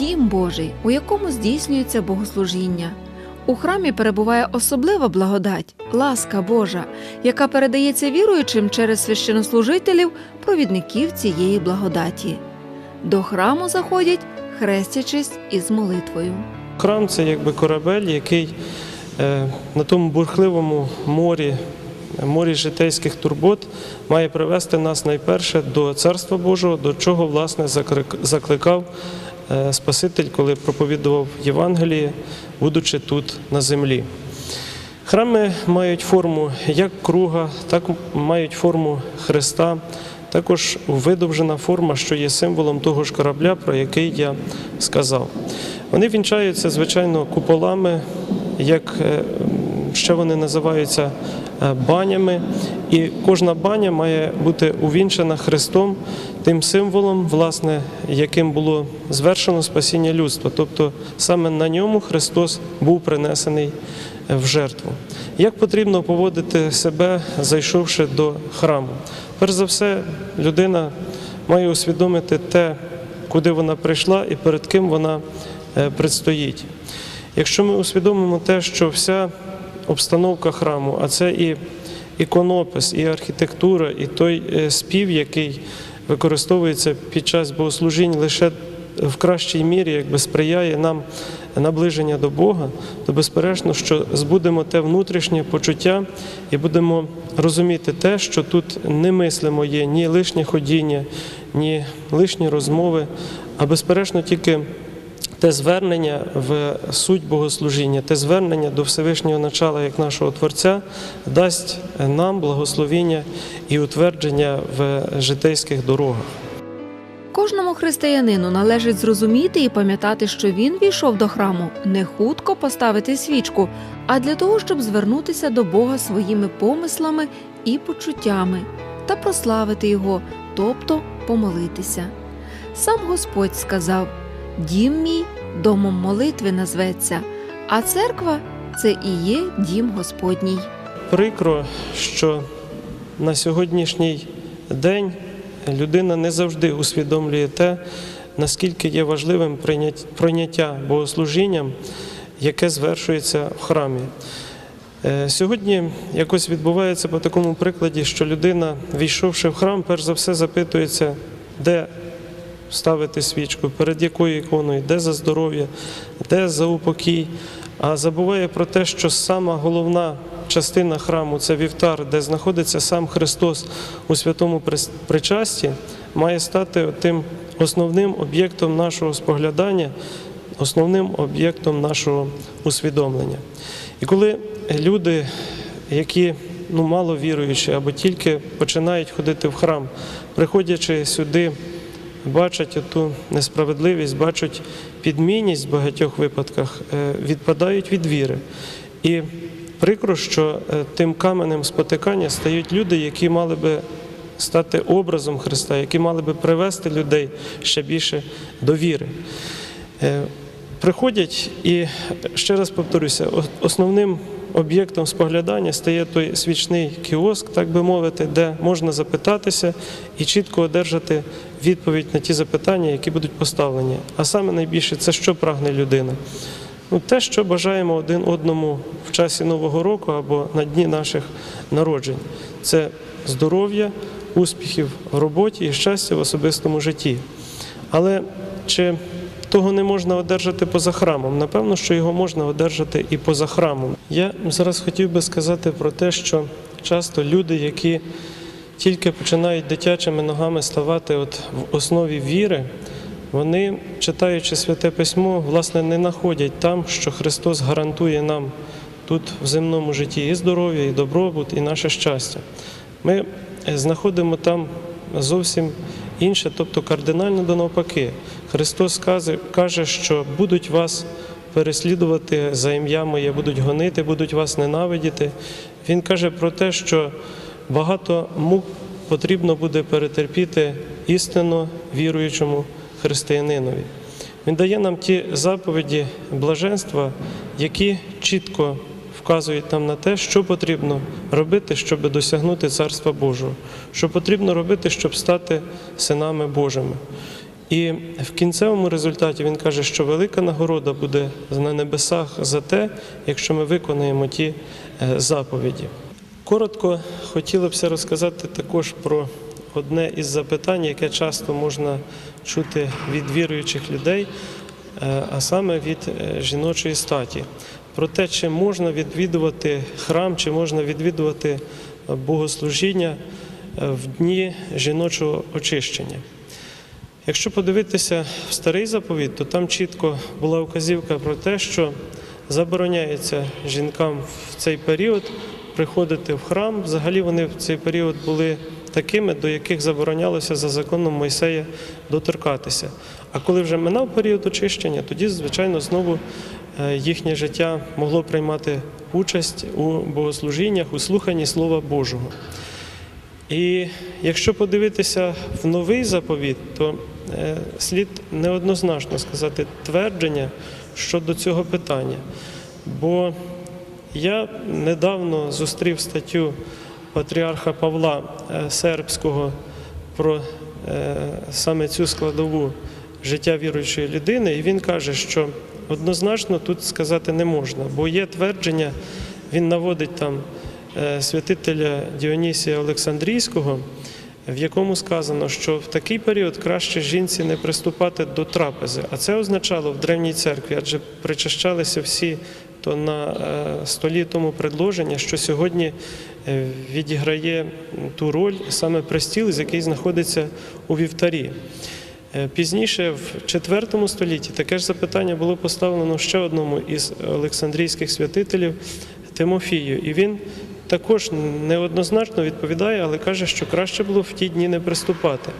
дім Божий, у якому здійснюється богослужіння. У храмі перебуває особлива благодать, ласка Божа, яка передається віруючим через священнослужителів, провідників цієї благодаті. До храму заходять, хрестячись із молитвою. Храм це якби корабель, який е, на тому бурхливому морі, морі житейських турбот, має привести нас найперше до Царства Божого, до чого власне закликав Спаситель, коли проповідував Євангеліє, будучи тут на землі. Храми мають форму як круга, так мають форму хреста, також видовжена форма, що є символом того ж корабля, про який я сказав. Вони вінчаються, звичайно, куполами, як е, ще вони називаються е, банями, і кожна баня має бути увінчена Христом, тим символом, власне, яким було звершено спасіння людства. Тобто саме на ньому Христос був принесений е, в жертву. Як потрібно поводити себе, зайшовши до храму? Перш за все, людина має усвідомити те, куди вона прийшла і перед ким вона е, предстоїть. Якщо ми усвідомимо те, що вся обстановка храму, а це і іконопис, і архітектура, і той е, спів, який використовується під час богослужінь лише в кращій мірі, якби сприяє нам наближення до Бога, то безперечно, що збудемо те внутрішнє почуття і будемо розуміти те, що тут не мислимо є ні лишнє ходіння, ні лишні розмови, а безперечно тільки те звернення в суть богослужіння, те звернення до Всевишнього начала як нашого Творця дасть нам благословіння і утвердження в житейських дорогах. Кожному християнину належить зрозуміти і пам'ятати, що він війшов до храму не хутко поставити свічку, а для того, щоб звернутися до Бога своїми помислами і почуттями та прославити Його, тобто помолитися. Сам Господь сказав: Дім мій домом молитви назветься, а церква це і є дім Господній. Прикро, що на сьогоднішній день людина не завжди усвідомлює те, наскільки є важливим прийняття богослужінням, яке звершується в храмі. Е, Сьогодні якось відбувається по такому прикладі, що людина, війшовши в храм, перш за все запитується, де ставити свічку, перед якою іконою, де за здоров'я, де за упокій, а забуває про те, що сама головна частина храму це вівтар, де знаходиться сам Христос у святому причасті, має стати тим основним об'єктом нашого споглядання, основним об'єктом нашого усвідомлення. І коли люди, які ну, мало віруючі або тільки починають ходити в храм, приходячи сюди, бачать ту несправедливість, бачать підмінність в багатьох випадках, е, відпадають від віри. І прикро, що е, тим каменем спотикання стають люди, які мали би стати образом Христа, які мали би привести людей ще більше до віри. Е, Приходять і ще раз повторюся, основним об'єктом споглядання стає той свічний кіоск, так би мовити, де можна запитатися і чітко одержати відповідь на ті запитання, які будуть поставлені. А саме найбільше це що прагне людина. Ну, те, що бажаємо один одному в часі Нового року або на дні наших народжень, це здоров'я, успіхів в роботі і щастя в особистому житті. Але чи того не можна одержати поза храмом? Напевно, що його можна одержати і поза храмом. Я зараз хотів би сказати про те, що часто люди, які тільки починають дитячими ногами ставати от в основі віри, вони, читаючи святе письмо, власне, не знаходять там, що Христос гарантує нам тут в земному житті і здоров'я, і добробут, і наше щастя. Ми е, знаходимо там зовсім інше, тобто кардинально до навпаки. Христос каже, що будуть вас переслідувати за ім'я моє, будуть гонити, будуть вас ненавидіти. Він каже про те, що багато мук потрібно буде перетерпіти істинно віруючому християнинові. Він дає нам ті заповіді блаженства, які чітко вказують нам на те, що потрібно робити, щоб досягнути Царства Божого, що потрібно робити, щоб стати синами Божими. І в кінцевому результаті він каже, що велика нагорода буде на небесах за те, якщо ми виконаємо ті е, заповіді. Коротко хотілося б розказати також про одне із запитань, яке часто можна чути від віруючих людей, е, а саме від е, жіночої статі. Про те, чи можна відвідувати храм, чи можна відвідувати е, богослужіння е, в дні жіночого очищення. Якщо подивитися в старий заповіт, то там чітко була вказівка про те, що забороняється жінкам в цей період приходити в храм. Взагалі вони в цей період були такими, до яких заборонялося за законом Мойсея доторкатися. А коли вже минав період очищення, тоді, звичайно, знову їхнє життя могло приймати участь у богослужіннях, у слуханні Слова Божого. І якщо подивитися в новий заповіт, то е, слід неоднозначно сказати твердження щодо цього питання. Бо я недавно зустрів статтю патріарха Павла е, Сербського про е, саме цю складову життя віруючої людини, і він каже, що однозначно тут сказати не можна, бо є твердження, він наводить там е, святителя Діонісія Олександрійського, в якому сказано, що в такий період краще жінці не приступати до трапези. А це означало в древній церкві, адже причащалися всі то на е, столі тому предложення, що сьогодні е, відіграє ту роль саме престіл, який знаходиться у вівтарі. Е, Пізніше, в IV столітті, таке ж запитання було поставлено ще одному із олександрійських святителів Тимофію. І він також неоднозначно відповідає, але каже, що краще було в ті дні не приступати.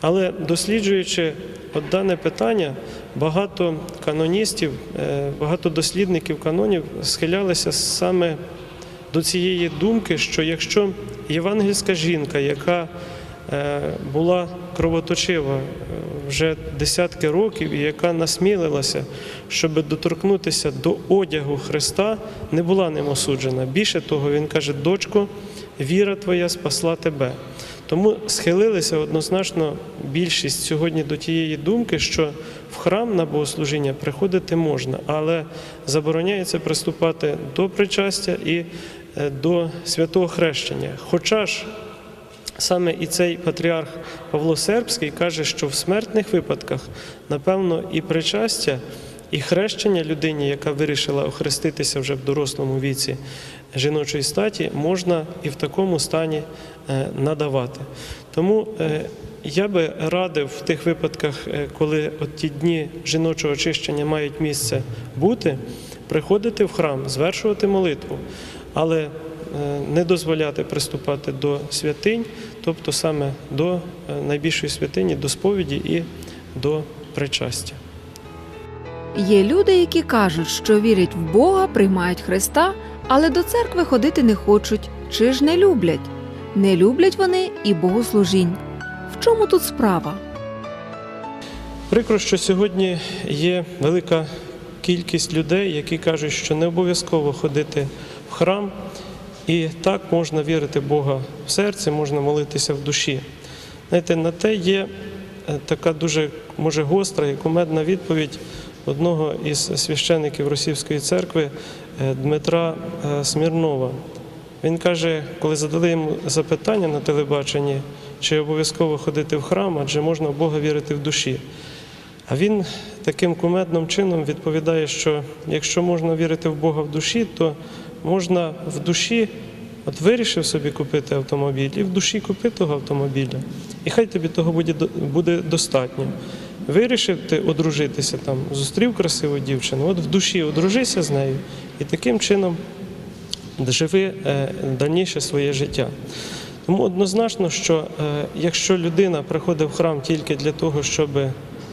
Але досліджуючи от дане питання, багато каноністів, е, багато дослідників канонів схилялися саме до цієї думки, що якщо євангельська жінка, яка е, була кровоточива вже десятки років, і яка насмілилася, щоб доторкнутися до одягу Христа, не була ним осуджена. Більше того, він каже: дочко, віра твоя спасла тебе. Тому схилилися однозначно більшість сьогодні до тієї думки, що в храм на богослужіння приходити можна, але забороняється приступати до причастя і е, до святого хрещення. Хоча ж Саме і цей патріарх Павло Сербський каже, що в смертних випадках, напевно, і причастя, і хрещення людині, яка вирішила охреститися вже в дорослому віці жіночої статі, можна і в такому стані е, надавати. Тому е, я би радив в тих випадках, е, коли от ті дні жіночого очищення мають місце бути, приходити в храм, звершувати молитву. Але не дозволяти приступати до святинь, тобто саме до е, найбільшої святині, до сповіді і до причастя. Є люди, які кажуть, що вірять в Бога, приймають Христа, але до церкви ходити не хочуть чи ж не люблять. Не люблять вони і богослужінь. В чому тут справа? Прикро, що сьогодні є велика кількість людей, які кажуть, що не обов'язково ходити в храм, і так можна вірити Бога в серці, можна молитися в душі. Знаєте, на те є е, така дуже може гостра і кумедна відповідь одного із священиків Російської церкви е, Дмитра е, Смірнова. Він каже, коли задали йому запитання на телебаченні, чи обов'язково ходити в храм, адже можна в Бога вірити в душі. А він таким кумедним чином відповідає, що якщо можна вірити в Бога в душі, то можна в душі, от вирішив собі купити автомобіль, і в душі купи того автомобіля. І хай тобі того буде, буде достатньо. Вирішив ти одружитися там, зустрів красиву дівчину, от в душі одружися з нею, і таким чином живи е, дальніше своє життя. Тому однозначно, що е, якщо людина приходить в храм тільки для того, щоб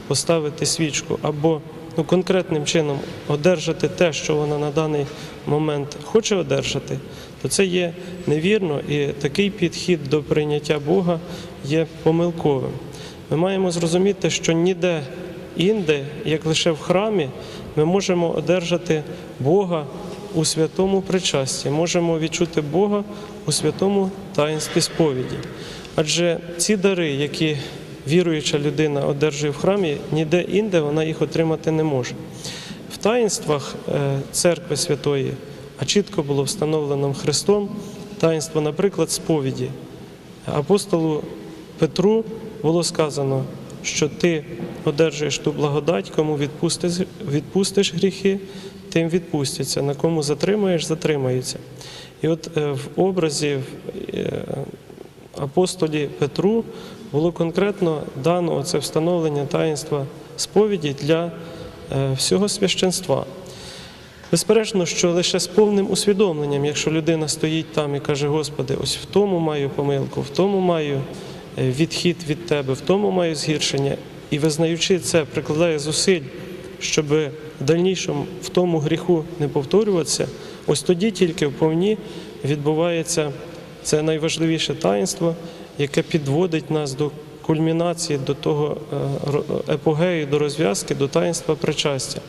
поставити свічку або ну, конкретним чином одержати те, що вона на даний момент хоче одержати, то це є невірно і такий підхід до прийняття Бога є помилковим. Ми маємо зрозуміти, що ніде інде, як лише в храмі, ми можемо одержати Бога у святому причасті, можемо відчути Бога у святому таїнстві сповіді. Адже ці дари, які віруюча людина одержує в храмі, ніде інде вона їх отримати не може. В таїнствах е, церкви святої, а чітко було встановлено Христом таїнство, наприклад, сповіді. Апостолу Петру було сказано, що ти одержуєш ту благодать, кому відпустиш, відпустиш гріхи, тим відпустяться, на кому затримаєш, затримаються. І от е, в образі е, апостолі Петру було конкретно дано це встановлення таїнства сповіді для е, всього священства. Безперечно, що лише з повним усвідомленням, якщо людина стоїть там і каже, Господи, ось в тому маю помилку, в тому маю е, відхід від Тебе, в тому маю згіршення, і визнаючи це, прикладає зусиль, щоб в дальнішому в тому гріху не повторюватися, ось тоді тільки вповні відбувається це найважливіше таїнство, яке підводить нас до кульмінації, до того е, епогею, до розв'язки, до таїнства причастя.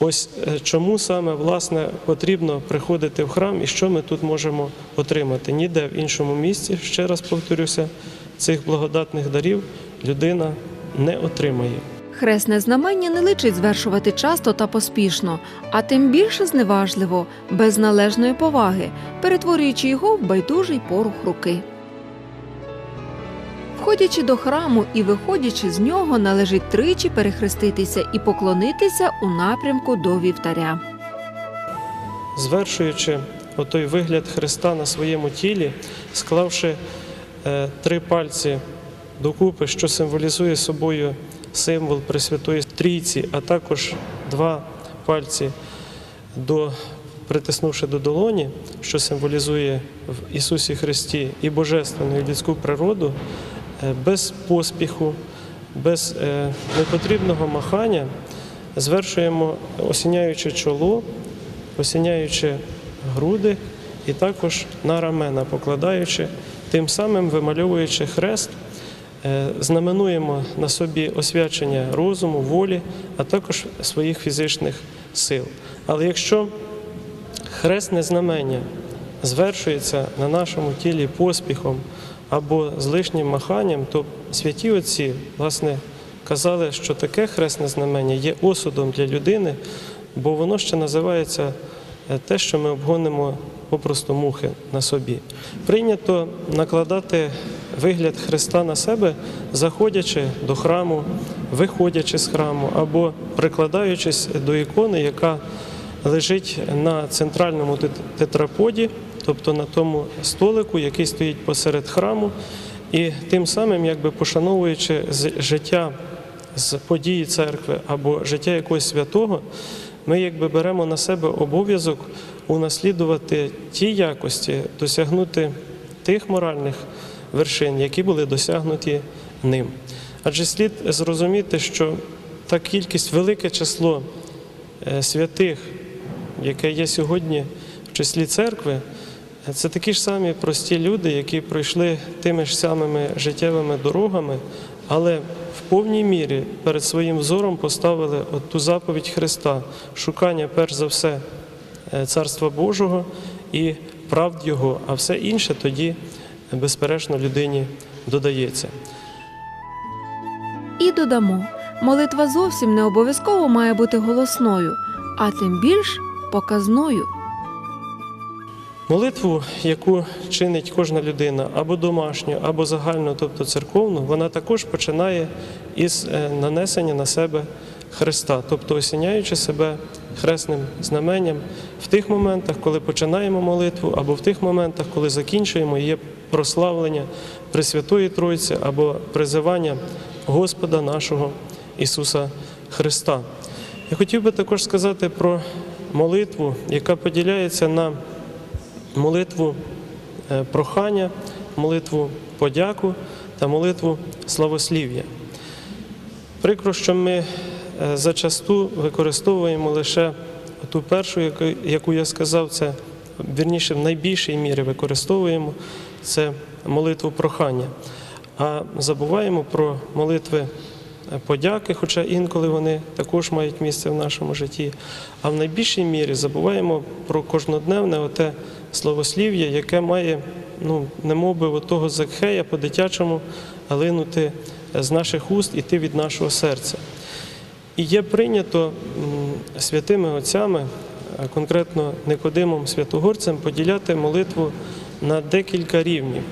Ось е, чому саме власне потрібно приходити в храм і що ми тут можемо отримати. Ніде в іншому місці, ще раз повторюся, цих благодатних дарів людина не отримає. Хресне знамення не личить звершувати часто та поспішно, а тим більше зневажливо, без належної поваги, перетворюючи його в байдужий порух руки. Входячи до храму і виходячи з нього, належить тричі перехреститися і поклонитися у напрямку до вівтаря. звершуючи отой вигляд Христа на своєму тілі, склавши е, три пальці докупи, що символізує собою символ Пресвятої Трійці, а також два пальці до притиснувши до долоні, що символізує в Ісусі Христі і божественну і людську природу, без поспіху, без е, непотрібного махання, звершуємо осіняючи чоло, осіняючи груди і також на рамена покладаючи, тим самим вимальовуючи хрест, е, знаменуємо на собі освячення розуму, волі, а також своїх фізичних сил. Але якщо хресне знамення звершується на нашому тілі поспіхом або з лишнім маханням, то святі отці, власне, казали, що таке хресне знамення є осудом для людини, бо воно ще називається е, те, що ми обгонимо попросту мухи на собі. Прийнято накладати вигляд Христа на себе, заходячи до храму, виходячи з храму або прикладаючись до ікони, яка лежить на центральному тетраподі, тобто на тому столику, який стоїть посеред храму, і тим самим, якби пошановуючи життя з події церкви або життя якогось святого, ми якби беремо на себе обов'язок унаслідувати ті якості, досягнути тих моральних вершин, які були досягнуті ним. Адже слід зрозуміти, що та кількість, велике число е, святих, яке є сьогодні в числі церкви, це такі ж самі прості люди, які пройшли тими ж самими життєвими дорогами, але в повній мірі перед своїм взором поставили от ту заповідь Христа, шукання перш за все е, Царства Божого і правд Його, а все інше тоді, безперечно, людині додається. І додамо, молитва зовсім не обов'язково має бути голосною, а тим більш показною. Молитву, яку чинить кожна людина, або домашню, або загальну, тобто церковну, вона також починає із е, нанесення на себе Христа, тобто осіняючи себе хресним знаменням в тих моментах, коли починаємо молитву, або в тих моментах, коли закінчуємо, є прославлення Пресвятої Тройці або призивання Господа нашого Ісуса Христа. Я хотів би також сказати про молитву, яка поділяється на молитву е, прохання, молитву подяку та молитву славослів'я. Прикро, що ми е, зачасту використовуємо лише ту першу, яку- я сказав, це вірніше в найбільшій мірі використовуємо це молитву прохання. А забуваємо про молитви подяки, хоча інколи вони також мають місце в нашому житті. А в найбільшій мірі забуваємо про кожнодневне оте словослів'я, яке має, ну, немов би от того Закхея по-дитячому линути з наших уст, іти від нашого серця. І є прийнято святими отцями, конкретно Никодимом Святогорцем, поділяти молитву на декілька рівнів.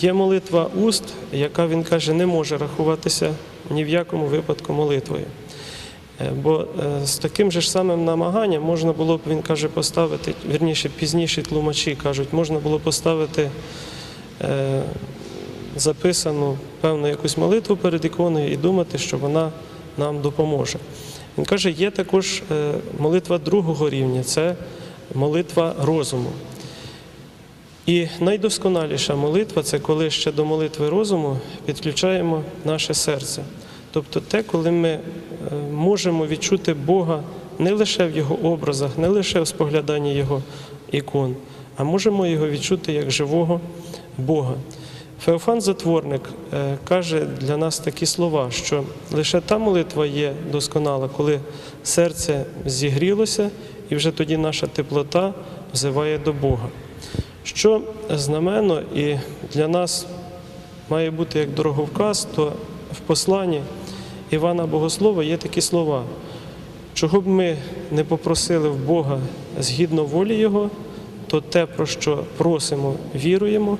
Є молитва уст, яка він каже, не може рахуватися ні в якому випадку молитвою. Е, Бо е, з таким же ж самим намаганням можна було б, він каже, поставити, вірніше, пізніші тлумачі кажуть, можна було поставити е, записану певну якусь молитву перед іконою і думати, що вона нам допоможе. Він каже, є також молитва другого рівня це молитва розуму. І найдосконаліша молитва це коли ще до молитви розуму підключаємо наше серце. Тобто те, коли ми е, можемо відчути Бога не лише в Його образах, не лише в спогляданні Його ікон, а можемо його відчути як живого Бога. Феофан Затворник е, каже для нас такі слова, що лише та молитва є досконала, коли серце зігрілося, і вже тоді наша теплота взиває до Бога. Що знаменно і для нас має бути як дороговказ, то в посланні Івана Богослова є такі слова, чого б ми не попросили в Бога згідно волі Його, то те, про що просимо, віруємо,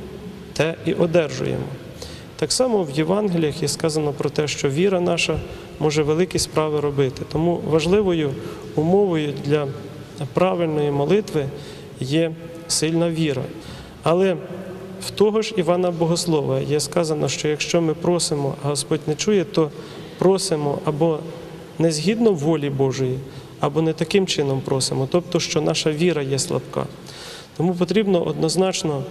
те і одержуємо. Так само в Євангеліях є сказано про те, що віра наша може великі справи робити. Тому важливою умовою для правильної молитви є сильна віра. Але в того ж Івана Богослова є сказано, що якщо ми просимо, а Господь не чує, то просимо або не згідно волі Божої, або не таким чином просимо, тобто, що наша віра є слабка. Тому потрібно однозначно,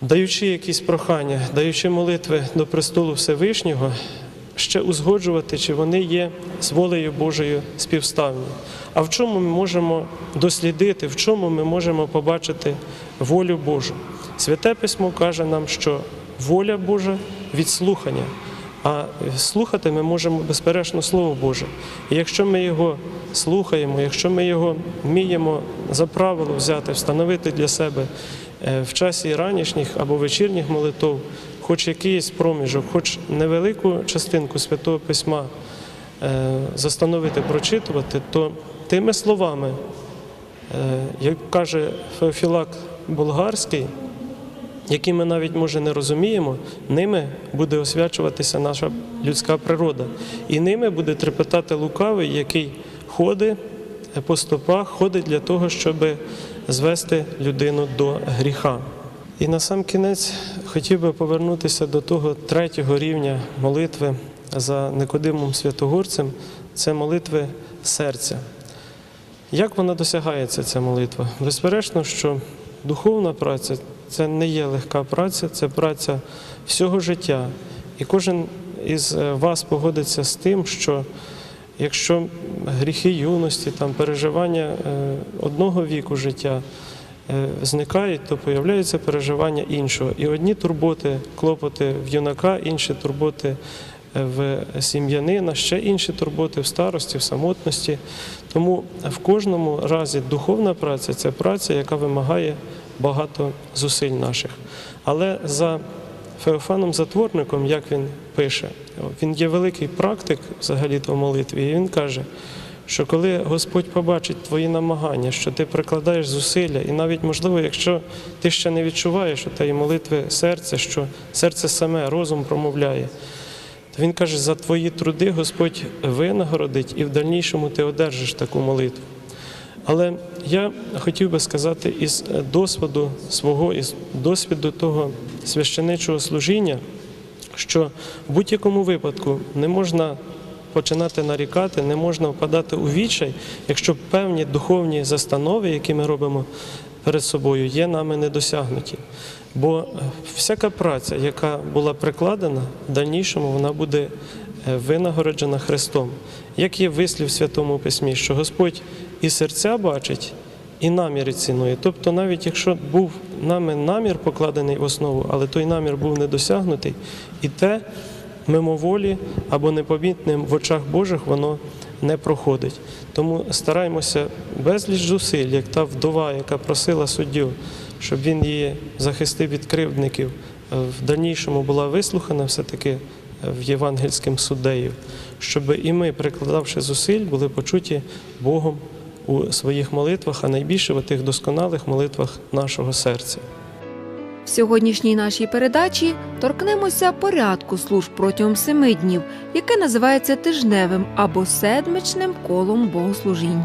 даючи якісь прохання, даючи молитви до престолу Всевишнього, ще узгоджувати, чи вони є з волею Божою співставні. А в чому ми можемо дослідити, в чому ми можемо побачити волю Божу? Святе письмо каже нам, що воля Божа від слухання. А слухати ми можемо безперечно Слово Боже. І якщо ми його слухаємо, якщо ми його вміємо за правило взяти, встановити для себе е, в часі ранішніх або вечірніх молитв, хоч якийсь проміжок, хоч невелику частинку Святого Письма е, застановити, прочитувати, то тими словами, е, як каже Феофілак Болгарський, які ми навіть може не розуміємо, ними буде освячуватися наша людська природа, і ними буде трепетати лукавий, який ходить по стопах, ходить для того, щоб звести людину до гріха. І на сам кінець хотів би повернутися до того третього рівня молитви за Никодимом Святогорцем це молитви серця. Як вона досягається, ця молитва? Безперечно, що духовна праця це не є легка праця, це праця всього життя. І кожен із е, вас погодиться з тим, що якщо гріхи юності, там, переживання е, одного віку життя зникають, то появляються переживання іншого. І одні турботи, клопоти в юнака, інші турботи в сім'янина, ще інші турботи в старості, в самотності. Тому в кожному разі духовна праця це праця, яка вимагає багато зусиль наших. Але за Феофаном Затворником, як він пише, він є великий практик взагалі то в молитві, і він каже, що коли Господь побачить твої намагання, що ти прикладаєш зусилля, і навіть можливо, якщо ти ще не відчуваєш у тієї молитви серця, що серце саме розум промовляє, то він каже, за твої труди Господь винагородить і в дальнішому ти одержиш таку молитву. Але я хотів би сказати із досвіду свого, із досвіду того священичого служіння, що в будь-якому випадку не можна починати нарікати, не можна впадати у відчай, якщо певні духовні застанови, які ми робимо перед собою, є нами недосягнуті. Бо всяка праця, яка була прикладена, в дальнішому вона буде е, винагороджена Христом. Як є вислів в Святому Письмі, що Господь і серця бачить, і наміри цінує. Тобто, навіть якщо був нами намір покладений в основу, але той намір був недосягнутий, і те мимоволі або непомітним в очах Божих воно не проходить. Тому стараємося безліч зусиль, як та вдова, яка просила суддю, щоб він її захистив від кривдників, в дальнішому була вислухана, все-таки в євангельським суддею, щоб і ми, прикладавши зусиль, були почуті Богом у своїх молитвах, а найбільше в тих досконалих молитвах нашого серця. Сьогоднішній нашій передачі торкнемося порядку служб протягом семи днів, яке називається тижневим або седмичним колом богослужінь.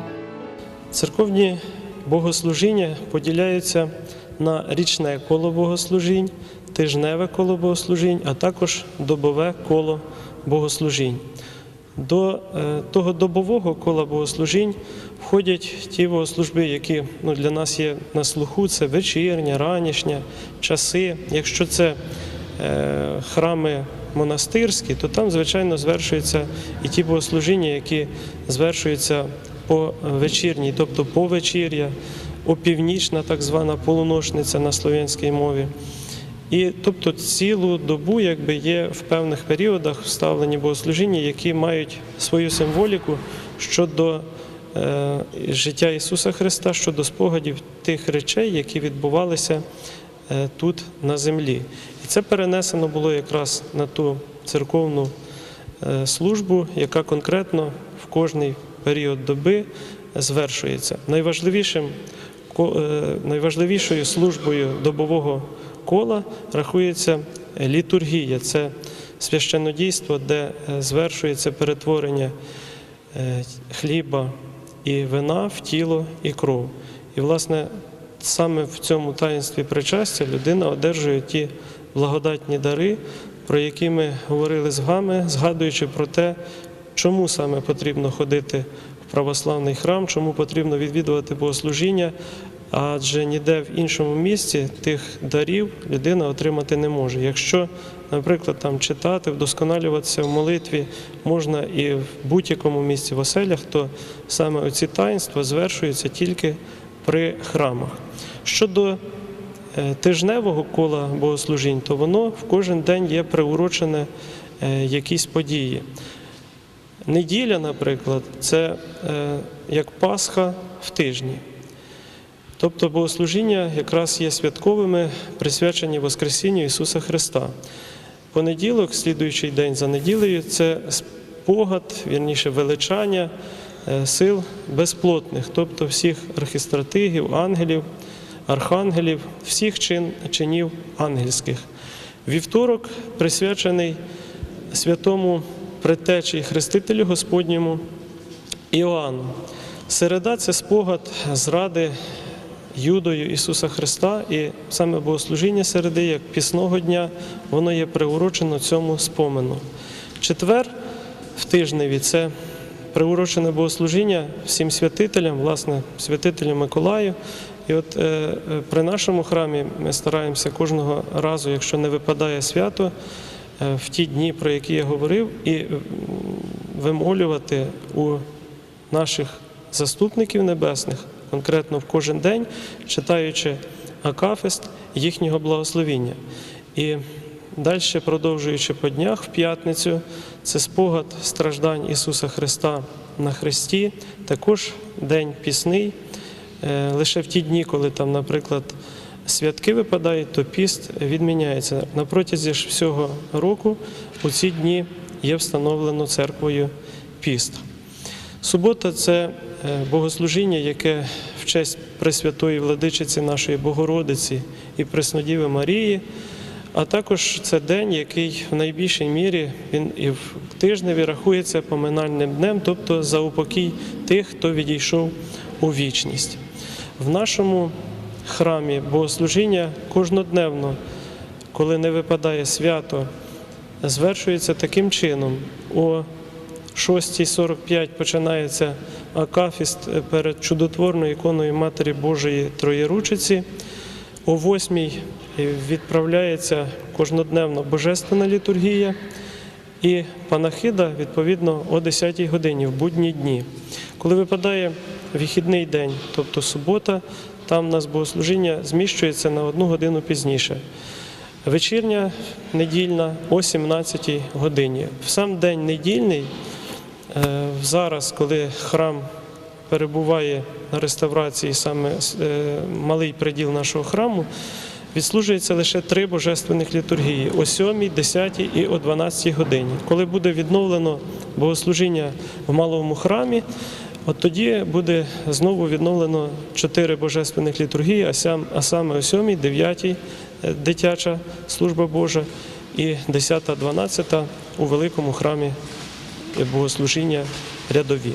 Церковні богослужіння поділяються на річне коло богослужінь, тижневе коло богослужінь, а також добове коло богослужінь. До е, того добового кола богослужінь входять ті богослужби, які ну, для нас є на слуху, це вечірня, ранішня, часи. Якщо це е, храми монастирські, то там, звичайно, звершуються і ті богослужіння, які звершуються по вечірній, тобто по вечір'я, опівнічна так звана полуношниця на слов'янській мові. І тобто цілу добу якби є в певних періодах вставлені богослужіння, які мають свою символіку щодо е, життя Ісуса Христа, щодо спогадів тих речей, які відбувалися е, тут на землі. І це перенесено було якраз на ту церковну е, службу, яка конкретно в кожний період доби звершується. Найважливішим е, найважливішою службою добового кола рахується літургія. Це священнодійство, де е, звершується перетворення е, хліба і вина в тіло і кров. І, власне, саме в цьому таїнстві причастя людина одержує ті благодатні дари, про які ми говорили з вами, згадуючи про те, чому саме потрібно ходити в православний храм, чому потрібно відвідувати богослужіння, адже ніде в іншому місці тих дарів людина отримати не може. Якщо, наприклад, там читати, вдосконалюватися в молитві можна і в будь-якому місці в оселях, то саме оці таїнства звершуються тільки при храмах. Щодо е, тижневого кола богослужінь, то воно в кожен день є приурочене е, якісь події. Неділя, наприклад, це е, як Пасха в тижні. Тобто богослужіння якраз є святковими, присвячені Воскресінню Ісуса Христа. Понеділок, слідуючий день за неділею, це спогад, вірніше величання е, сил безплотних, тобто всіх архістратигів, ангелів, архангелів, всіх чин, чинів ангельських. Вівторок присвячений святому предтечі і хрестителю Господньому Іоанну. Середа це спогад зради Юдою Ісуса Христа, і саме богослужіння середи, як пісного дня, воно є приурочено цьому спомену. Четвер в тижневі це приурочене богослужіння всім святителям, власне, святителю Миколаю. І от е, е, при нашому храмі ми стараємося кожного разу, якщо не випадає свято, е, в ті дні, про які я говорив, і вимолювати у наших заступників небесних, конкретно в кожен день, читаючи Акафист їхнього благословіння. І далі, продовжуючи по днях в п'ятницю, це спогад страждань Ісуса Христа на Христі, також день пісний. Е, Лише в ті дні, коли там, наприклад, святки випадають, то піст відміняється. На протязі ж всього року у ці дні є встановлено церквою піст. Субота це е, богослужіння, яке в честь Пресвятої владичиці нашої Богородиці і Преснодіви Марії, а також це день, який в найбільшій мірі він і в тижневі рахується поминальним днем, тобто за упокій тих, хто відійшов у вічність. В нашому храмі богослужіння кожнодневно, коли не випадає свято, звершується таким чином. 6.45 починається акафіст перед чудотворною іконою Матері Божої Троєручиці. О 8 відправляється кожнодневно божественна літургія і панахида відповідно о 10 годині в будні дні. Коли випадає вихідний день, тобто субота, там у нас богослужіння зміщується на одну годину пізніше. Вечірня недільна о 17 годині. В сам день недільний, е, зараз, коли храм перебуває на реставрації, саме е, малий приділ нашого храму, відслужується лише три божественних літургії о 7, 10 і о 12 годині. Коли буде відновлено богослужіння в малому храмі, от тоді буде знову відновлено чотири божественних літургії, а саме о 7, 9 е, дитяча служба Божа і 10, 12 у великому храмі богослужіння рядові.